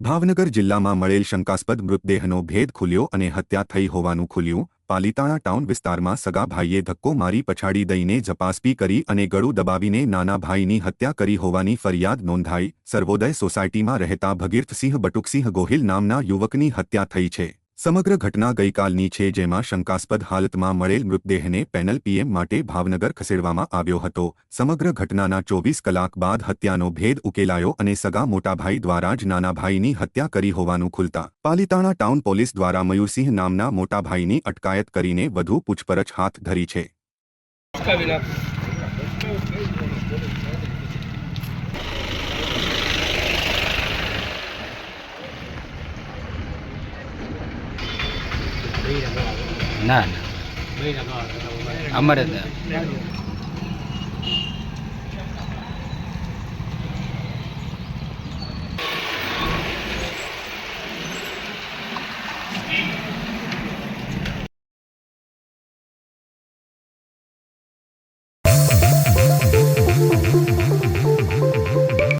ભાવનગર જિલ્લામાં મળેલ શંકાસ્પદ મૃતદેહનો ભેદ ખુલ્યો અને હત્યા થઈ હોવાનું ખુલ્યું. પાલીતાણા ટાઉન વિસ્તારમાં સગા ભાઈએ ધક્કો મારી પછાડી દઈને ઝપાસપી કરી અને ગળું દબાવીને નાના ભાઈની હત્યા કરી હોવાની ફરિયાદ નોંધાઈ. સર્વોદય સોસાયટીમાં રહેતા ભગીરથસિંહ બટુકસિંહ ગોહિલ નામના યુવકની હત્યા થઈ છે. સમગ્ર ઘટના ગઈકાલની છે જેમાં શંકાસ્પદ હાલતમાં મળેલ મૃતદેહને પેનલ પીએમ માટે ભાવનગર ખસેડવામાં આવ્યો હતો. સમગ્ર ઘટનાના ચોવીસ કલાક બાદ હત્યાનો ભેદ ઉકેલાયો અને સગા મોટાભાઈ દ્વારા જ નાના ભાઈની હત્યા કરી હોવાનું ખુલતા પાલીતાણા ટાઉન પોલીસ દ્વારા મયુરસિંહ નામના મોટાભાઈની અટકાયત કરીને વધુ પૂછપરછ હાથ ધરી છે. ના ના. અમારે ત્યાં